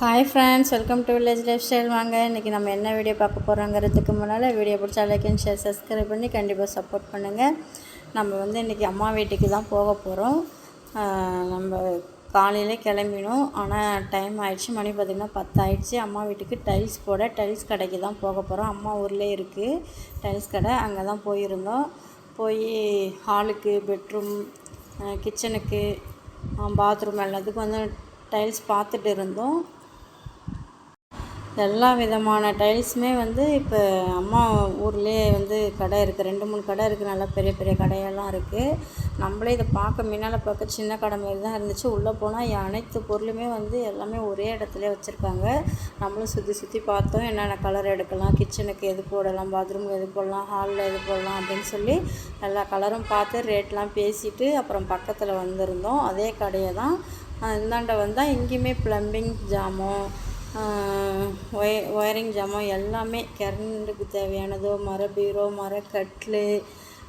Hi friends welcome to village life style வாங்க இன்றைக்கி நம்ம என்ன வீடியோ பார்க்க போகிறோங்கிறதுக்கு முன்னால் வீடியோ பிடிச்சா லைக் அண்ட் ஷேர் சப்ஸ்கிரைப் பண்ணி கண்டிப்பாக சப்போர்ட் பண்ணுங்கள் நம்ம வந்து இன்றைக்கி அம்மா வீட்டுக்கு தான் போக போகிறோம் நம்ம காலையில் கிளம்பினோம். ஆனால் டைம் ஆயிடுச்சு. மணி பார்த்திங்கன்னா பத்து ஆயிடுச்சு. அம்மா வீட்டுக்கு டைல்ஸ் போட டைல்ஸ் கடைக்கு தான் போக போகிறோம் அம்மா ஊர்லேயே இருக்குது டைல்ஸ் கடை அங்கே தான் போயிருந்தோம். போய் ஹாலுக்கு பெட்ரூம் கிச்சனுக்கு பாத்ரூம் எல்லாத்துக்கும் வந்து டைல்ஸ் பார்த்துட்டு இருந்தோம். எல்லா விதமான டைல்ஸுமே வந்து இப்போ அம்மா ஊர்லேயே வந்து கடை இருக்குது ரெண்டு மூணு கடை இருக்குது நல்லா பெரிய பெரிய கடையெல்லாம் இருக்குது நம்மளே இதை பார்க்க முன்னால் பார்க்க சின்ன கடை மாரி தான் இருந்துச்சு. உள்ளே போனால் அனைத்து பொருளுமே வந்து எல்லாமே ஒரே இடத்துல வச்சுருக்காங்க. நம்மளும் சுற்றி சுற்றி பார்த்தோம். என்னென்ன கலர் எடுக்கலாம் கிச்சனுக்கு எது போடலாம் பாத்ரூமுக்கு எது போடலாம் ஹாலில் எது போடலாம் அப்படின்னு சொல்லி எல்லா கலரும் பார்த்து ரேட்லாம் பேசிவிட்டு அப்புறம் பக்கத்தில் வந்திருந்தோம். அதே கடையை தான் இந்தாண்ட வந்தால் இங்கேயுமே ப்ளம்பிங் ஜாமான் ஒய ஒயரிங் ஜாமான் எல்லாமே கரண்ட்டுக்கு தேவையானதோ. மர பீரோ மர கட்லு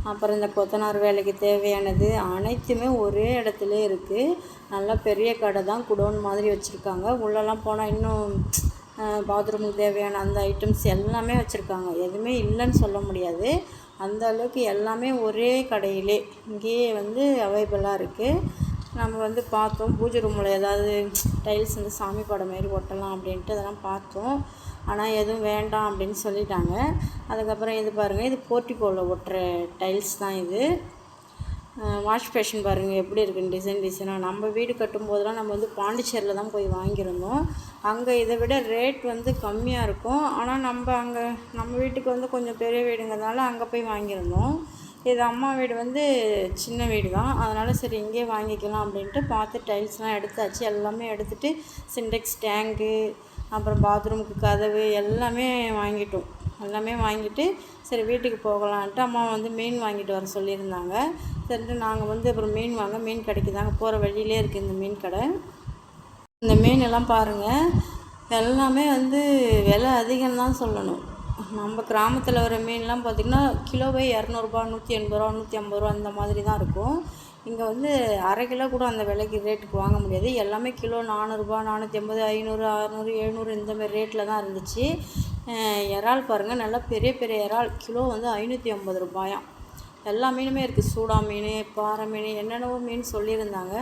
அப்புறம் இந்த கொத்தனார் வேலைக்கு தேவையானது அனைத்துமே ஒரே இடத்துல இருக்குது நல்லா பெரிய கடை தான் குடோன் மாதிரி வச்சுருக்காங்க. உள்ளெல்லாம் போனால் இன்னும் பாத்ரூமுக்கு தேவையான அந்த ஐட்டம்ஸ் எல்லாமே வச்சுருக்காங்க. எதுவுமே இல்லைன்னு சொல்ல முடியாது. அந்த அளவுக்கு எல்லாமே ஒரே கடையிலே இங்கேயே வந்து அவைலபிளாக இருக்குது நம்ம வந்து பார்த்தோம் பூஜை ரூமில் ஏதாவது டைல்ஸ் வந்து சாமி படம் மாரி ஒட்டலாம் அப்படின்ட்டு அதெல்லாம் பார்த்தோம். ஆனால் எதுவும் வேண்டாம் அப்படின்னு சொல்லிட்டாங்க. அதுக்கப்புறம் இது பாருங்கள் இது போர்ட்டிகோவில் ஒட்டுற டைல்ஸ் தான் இது. வாஷ் பேஷன் பாருங்கள் எப்படி இருக்குன்னு டிசைன் டிசைனாக நம்ம வீடு கட்டும்போதெல்லாம் நம்ம வந்து பாண்டிச்சேரியில் தான் போய் வாங்கியிருந்தோம். அங்கே இதை விட ரேட் வந்து கம்மியாக இருக்கும். ஆனால் நம்ம அங்கே நம்ம வீட்டுக்கு வந்து கொஞ்சம் பெரிய வீடுங்கிறதுனால அங்கே போய் வாங்கியிருந்தோம். இது அம்மா வீடு வந்து சின்ன வீடு தான். அதனால் சரி இங்கேயே வாங்கிக்கலாம் அப்படின்ட்டு பார்த்து டைல்ஸ்லாம் எடுத்தாச்சு. எல்லாமே எடுத்துகிட்டு சிண்டெக்ஸ் டேங்கு அப்புறம் பாத்ரூமுக்கு கதவு எல்லாமே வாங்கிட்டோம். எல்லாமே வாங்கிட்டு சரி வீட்டுக்கு போகலான்ட்டு அம்மா வந்து மீன் வாங்கிட்டு வர சொல்லியிருந்தாங்க. சரிட்டு நாங்கள் வந்து அப்புறம் மீன் வாங்க மீன் கடைக்கு தாங்க போகிற வழியிலே இருக்குது இந்த மீன் கடை. இந்த மீன் எல்லாம் பாருங்கள் எல்லாமே வந்து விலை அதிகம் தான் சொல்லணும். நம்ம கிராமத்தில் வர மீன்லாம் பார்த்திங்கன்னா கிலோவே இரநூறுபா நூற்றி எண்பது ரூபா நூற்றி ஐம்பது ரூபா அந்த மாதிரி தான் இருக்கும். இங்கே வந்து அரை கிலோ கூட அந்த விலைக்கு ரேட்டுக்கு வாங்க முடியாது. எல்லாமே கிலோ நானூறுரூபா நானூற்றி ஐம்பது ஐநூறு அறநூறு எழுநூறு இந்தமாரி ரேட்டில் தான் இருந்துச்சு. இறால் பாருங்கள் நல்லா பெரிய பெரிய இறால். கிலோ வந்து ஐநூற்றி ஐம்பது ரூபாயாம். எல்லா மீனுமே இருக்குது சூடா மீன் பாறை மீன் என்னென்னவோ மீன் சொல்லியிருந்தாங்க.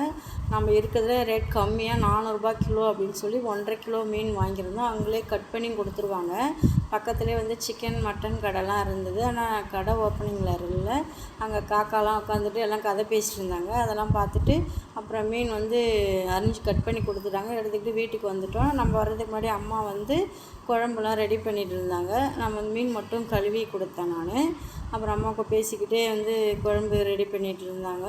நம்ம இருக்கிறதுல ரேட் கம்மியாக நானூறுரூபா கிலோ அப்படின்னு சொல்லி ஒன்றரை கிலோ மீன் வாங்கியிருந்தோம். அவங்களே கட் பண்ணி கொடுத்துருவாங்க. பக்கத்துலேயே வந்து சிக்கன் மட்டன் கடைலாம் இருந்தது. ஆனால் கடை ஓப்பனிங்கில் இல்லை. அங்கே காக்காலாம் உட்காந்துட்டு எல்லாம் கதை பேசிட்டு இருந்தாங்க. அதெல்லாம் பார்த்துட்டு அப்புறம் மீன் வந்து அரிஞ்சு கட் பண்ணி கொடுத்துட்டாங்க. எடுத்துக்கிட்டு வீட்டுக்கு வந்துட்டோம். நம்ம வர்றதுக்கு முன்னாடி அம்மா வந்து குழம்புலாம் ரெடி பண்ணிகிட்டு இருந்தாங்க. நம்ம மீன் மட்டும் கழுவி கொடுத்தேன் நான். அப்புறம் அம்மாவுக்கு பேசிக்கிட்டே வந்து குழம்பு ரெடி பண்ணிகிட்டு இருந்தாங்க.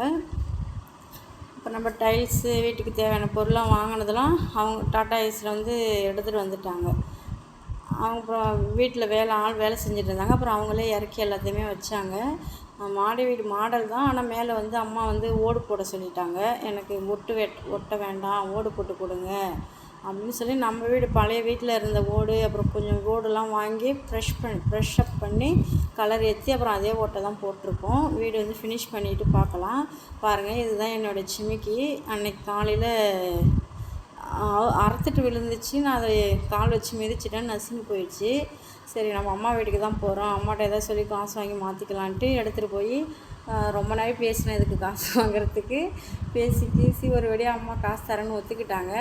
இப்போ நம்ம டைல்ஸு வீட்டுக்கு தேவையான பொருளாக வாங்கினதெல்லாம் அவங்க டாட்டா ஐஸில் வந்து எடுத்துகிட்டு வந்துட்டாங்க. அவங்க அப்புறம் வீட்டில் வேலை ஆள் வேலை செஞ்சுட்டு இருந்தாங்க. அப்புறம் அவங்களே இறக்கி எல்லாத்தையுமே வச்சாங்க. மாடி வீடு மாடல் தான். ஆனால் மேலே வந்து அம்மா வந்து ஓடு போட சொல்லிட்டாங்க. எனக்கு ஒட்டு வெட் ஒட்ட வேண்டாம் ஓடு போட்டு கொடுங்க அப்படின்னு சொல்லி நம்ம வீடு பழைய வீட்டில் இருந்த ஓடு அப்புறம் கொஞ்சம் ஓடுலாம் வாங்கி ஃப்ரெஷ் பண்ணி ஃப்ரெஷ் அப் பண்ணி கலர் ஏற்றி அப்புறம் அதே ஓட்டை தான் போட்டிருக்கோம். வீடு வந்து ஃபினிஷ் பண்ணிவிட்டு பார்க்கலாம். பாருங்கள் இதுதான் என்னோடய சிமிக்கி. அன்னைக்கு காலையில் அறுத்துட்டு விழுந்துச்சு. நான் அதை கால் வச்சு மிதிச்சிட்டேன் நசுங்கி போயிடுச்சு. சரி நம்ம அம்மா வீட்டுக்கு தான் போகிறோம் அம்மாட்ட எதாவது சொல்லி காசு வாங்கி மாற்றிக்கலான்ட்டு எடுத்துகிட்டு போய் ரொம்ப நாள் பேசினேன் இதுக்கு காசு வாங்குறதுக்கு. பேசி பேசி ஒரு வழியாக அம்மா காசு தரேன்னு ஒத்துக்கிட்டாங்க.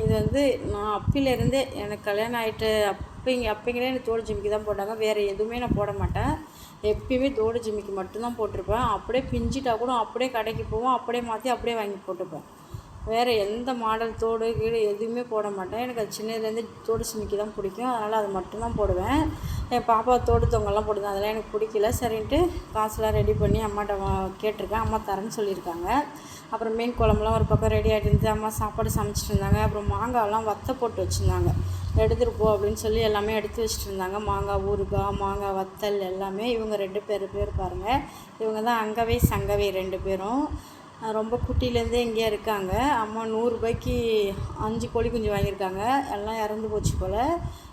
இது வந்து நான் அப்பிலேருந்தே எனக்கு கல்யாணம் ஆகிட்டு அப் அப்போங்க அப்போங்களே எனக்கு தோடு ஜிமிக்கி தான் போட்டாங்க. வேறு எதுவுமே நான் போட மாட்டேன். எப்பயுமே தோடு ஜிமிக்கி மட்டும்தான் போட்டிருப்பேன். அப்படியே பிஞ்சிட்டா கூட அப்படியே கடைக்கு போவோம். அப்படியே மாற்றி அப்படியே வாங்கி போட்டுப்பேன் வேறு எந்த மாடல் தோடு கீடு எதுவுமே போட மாட்டேன். எனக்கு அது சின்னதுலேருந்து தோடு சிமிக்கி தான் பிடிக்கும். அதனால் அது மட்டும்தான் போடுவேன். என் பாப்பா தோடு தொங்கெல்லாம் போடுது. அதெல்லாம் எனக்கு பிடிக்கல. சரின்ட்டு காசுலாம் ரெடி பண்ணி அம்மாட்ட கேட்டிருக்கேன். அம்மா தரேன்னு சொல்லியிருக்காங்க. அப்புறம் மீன் குழம்புலாம் ஒரு பக்கம் ரெடி ஆகிட்டு இருந்து அம்மா சாப்பாடு சமைச்சிட்டு இருந்தாங்க. அப்புறம் மாங்காயெல்லாம் வத்த போட்டு வச்சுருந்தாங்க. எடுத்துகிட்டு போ அப்படின்னு சொல்லி எல்லாமே எடுத்து வச்சுட்டு இருந்தாங்க மாங்காய் ஊறுகாய் மாங்காய் வத்தல் எல்லாமே இவங்க ரெண்டு பேர் பேர் பாருங்கள் இவங்க தான் அங்கவே சங்கவே ரெண்டு பேரும். ரொம்ப குட்டிலேருந்தே இங்கேயே இருக்காங்க. அம்மா நூறுரூபாய்க்கு அஞ்சு கோழி குஞ்சு வாங்கியிருக்காங்க. எல்லாம் இறந்து போச்சு போல்.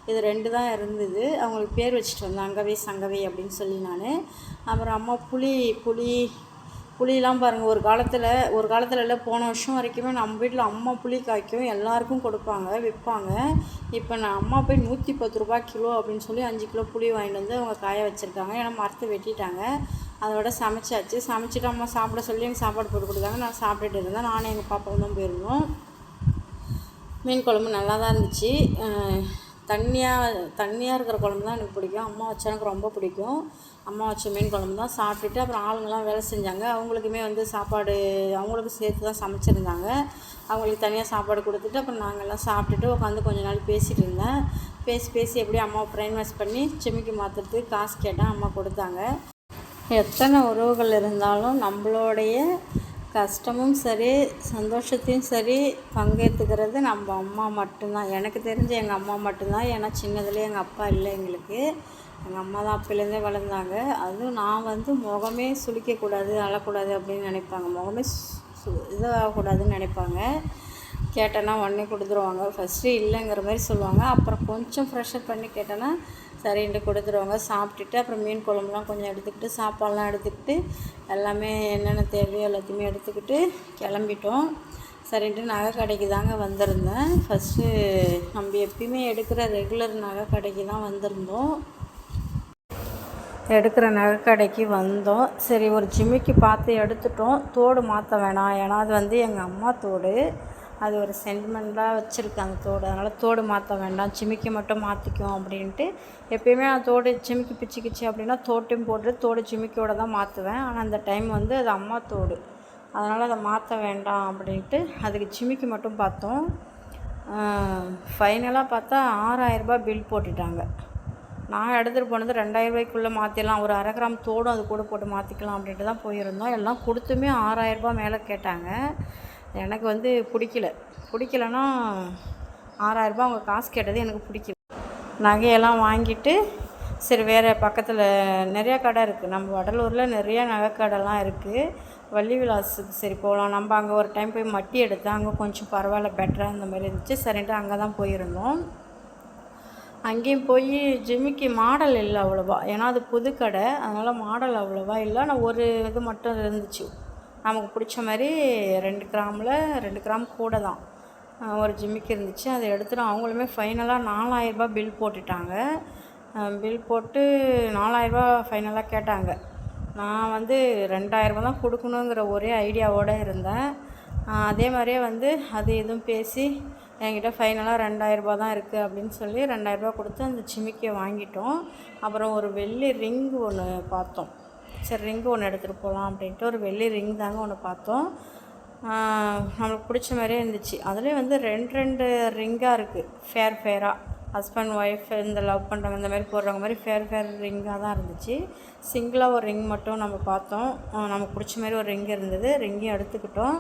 இது ரெண்டு தான் இருந்தது அவங்களுக்கு பேர் வச்சுட்டு வந்தேன் அங்கவே சங்கவே அப்படின்னு சொல்லி நான். அப்புறம் அம்மா புளி புளி புளியெலாம் பாருங்கள் ஒரு காலத்தில் ஒரு காலத்தில் இல்லை போன வருஷம் வரைக்குமே நம்ம வீட்டில் அம்மா புளி காய்க்கும். எல்லாருக்கும் கொடுப்பாங்க விற்பாங்க இப்போ நான் அம்மா போய் நூற்றி பத்து ரூபா கிலோ அப்படின்னு சொல்லி அஞ்சு கிலோ புளி வாங்கிட்டு வந்து அவங்க காய வச்சுருக்காங்க. ஏன்னா மரத்தை வெட்டிட்டாங்க. அதோட சமைச்சாச்சு. சமைச்சிட்டு அம்மா சாப்பிட சொல்லி எனக்கு சாப்பாடு போட்டு கொடுத்தாங்க. நான் சாப்பிட்டுட்டு இருந்தேன். நானும் எங்கள் பாப்பாவும் தான் போயிருந்தோம். மீன் குழம்பு நல்லா தான் இருந்துச்சு. தண்ணியாக தண்ணியாக இருக்கிற குழம்பு தான் எனக்கு பிடிக்கும். அம்மா வச்சா எனக்கு ரொம்ப பிடிக்கும். அம்மா வச்ச மீன் குழம்பு தான் சாப்பிட்டுட்டு அப்புறம் ஆளுங்கெல்லாம் வேலை செஞ்சாங்க. அவங்களுக்குமே வந்து சாப்பாடு அவங்களுக்கும் சேர்த்து தான் சமைச்சிருந்தாங்க. அவங்களுக்கு தனியாக சாப்பாடு கொடுத்துட்டு அப்புறம் நாங்கள்லாம் சாப்பிட்டுட்டு உட்காந்து கொஞ்ச நாள் பேசிகிட்டு இருந்தேன். பேசி பேசி எப்படி அம்மாவை ப்ரைன் வாஷ் பண்ணி செமிக்கு மாற்றுறதுக்கு காசு கேட்டால் அம்மா கொடுத்தாங்க. எத்தனை உறவுகள் இருந்தாலும் நம்மளோடைய கஷ்டமும் சரி சந்தோஷத்தையும் சரி பங்கேற்றுக்கிறது நம்ம அம்மா மட்டும்தான். எனக்கு தெரிஞ்ச எங்கள் அம்மா மட்டும்தான். ஏன்னா சின்னதுலேயே எங்கள் அப்பா இல்லை எங்களுக்கு. எங்கள் அம்மா தான் அப்போலேருந்தே வளர்ந்தாங்க. அதுவும் நான் வந்து முகமே சுளிக்கக்கூடாது அழக்கூடாது அப்படின்னு நினைப்பாங்க. முகமே சு இதாகக்கூடாதுன்னு நினைப்பாங்க. கேட்டேன்னா உடனே கொடுத்துருவாங்க. ஃபஸ்ட்டு இல்லைங்கிற மாதிரி சொல்லுவாங்க. அப்புறம் கொஞ்சம் ப்ரெஷர் பண்ணி கேட்டேன்னா சரின்ட்டு கொடுத்துருவாங்க. சாப்பிட்டுட்டு அப்புறம் மீன் குழம்புலாம் கொஞ்சம் எடுத்துக்கிட்டு சாப்பாடெலாம் எடுத்துக்கிட்டு எல்லாமே என்னென்ன தேவையோ எல்லாத்தையுமே எடுத்துக்கிட்டு கிளம்பிட்டோம். சரின்ட்டு நகை கடைக்கு தாங்க வந்திருந்தேன். ஃபஸ்ட்டு நம்ம எப்பயுமே எடுக்கிற ரெகுலர் நகை கடைக்கு தான் வந்திருந்தோம். எடுக்கிற நகைக்கடைக்கு வந்தோம். சரி ஒரு ஜிம்மிக்கு பார்த்து எடுத்துட்டோம். தோடு மாற்ற வேணாம். ஏன்னா அது வந்து எங்கள் அம்மா தோடு. அது ஒரு சென்டிமெண்ட்டாக வச்சுருக்கேன் அந்த தோடு. அதனால் தோடு மாற்ற வேண்டாம். சிமிக்கி மட்டும் மாற்றிக்கும் அப்படின்ட்டு. எப்பயுமே நான் தோடு சிமிக்கி பிச்சுக்கிச்சு அப்படின்னா தோட்டையும் போட்டு தோடு சிமிக்கியோட தான் மாற்றுவேன். ஆனால் அந்த டைம் வந்து அது அம்மா தோடு. அதனால் அதை மாற்ற வேண்டாம் அப்படின்ட்டு அதுக்கு சிமிக்கி மட்டும் பார்த்தோம். ஃபைனலாக பார்த்தா ஆறாயிரரூபா பில் போட்டுட்டாங்க. நான் எடுத்துகிட்டு போனது ரெண்டாயிரரூபாய்க்குள்ளே மாற்றிடலாம் ஒரு அரை கிராம் தோடும் அது கூட போட்டு மாற்றிக்கலாம் அப்படின்ட்டு தான் போயிருந்தோம். எல்லாம் கொடுத்துமே ஆறாயிரரூபா மேலே கேட்டாங்க. எனக்கு வந்து பிடிக்கல. பிடிக்கலன்னா ஆறாயிரரூபா அவங்க காசு கேட்டது எனக்கு பிடிக்கல. நகையெல்லாம் வாங்கிட்டு சரி வேறு பக்கத்தில் நிறையா கடை இருக்குது நம்ம வடலூரில் நிறையா நகைக்கடைலாம் இருக்குது வள்ளி விலாஸுக்கு சரி போகலாம். நம்ம அங்கே ஒரு டைம் போய் மட்டி எடுத்தேன் அங்கே கொஞ்சம் பரவாயில்ல பெட்டராக இந்த மாதிரி இருந்துச்சு. சரின்ட்டு அங்கே தான் போயிருந்தோம். அங்கேயும் போய் ஜிம்மிக்கு மாடல் இல்லை அவ்வளோவா. ஏன்னா அது புது கடை. அதனால் மாடல் அவ்வளோவா இல்லை. ஆனால் ஒரு இது மட்டும் இருந்துச்சு. நமக்கு பிடிச்ச மாதிரி ரெண்டு கிராமில் ரெண்டு கிராம் கூட தான். ஒரு ஜிம்மிக்கு இருந்துச்சு. அதை எடுத்துட்டு அவங்களுமே ஃபைனலாக நாலாயிரரூபா பில் போட்டுட்டாங்க. பில் போட்டு நாலாயிரரூபா ஃபைனலாக கேட்டாங்க. நான் வந்து ரெண்டாயிரரூபா தான் கொடுக்கணுங்கிற ஒரே ஐடியாவோடு இருந்தேன். அதே மாதிரியே வந்து அது எதுவும் பேசி என்கிட்ட ஃபைனலாக ரெண்டாயிரரூபா தான் இருக்குது அப்படின்னு சொல்லி ரெண்டாயிரரூபா கொடுத்து அந்த சிமிக்கியை வாங்கிட்டோம். அப்புறம் ஒரு வெள்ளி ரிங் ஒன்று பார்த்தோம். சரி ரிங்கு ஒன்று எடுத்துகிட்டு போகலாம் அப்படின்ட்டு ஒரு வெள்ளி ரிங் தாங்க ஒன்று பார்த்தோம். நம்மளுக்கு பிடிச்ச மாதிரியே இருந்துச்சு. அதுலேயே வந்து ரெண்டு ரெண்டு ரிங்காக இருக்குது ஃபேர் ஃபேராக ஹஸ்பண்ட் ஒய்ஃப் இந்த லவ் பண்ணுறவங்க இந்த மாதிரி போடுறவங்க மாதிரி ஃபேர் ஃபேர் ரிங்காக தான் இருந்துச்சு. சிங்கிளாக ஒரு ரிங் மட்டும் நம்ம பார்த்தோம். நமக்கு பிடிச்ச மாதிரி ஒரு ரிங் இருந்தது. ரிங்கையும் எடுத்துக்கிட்டோம்.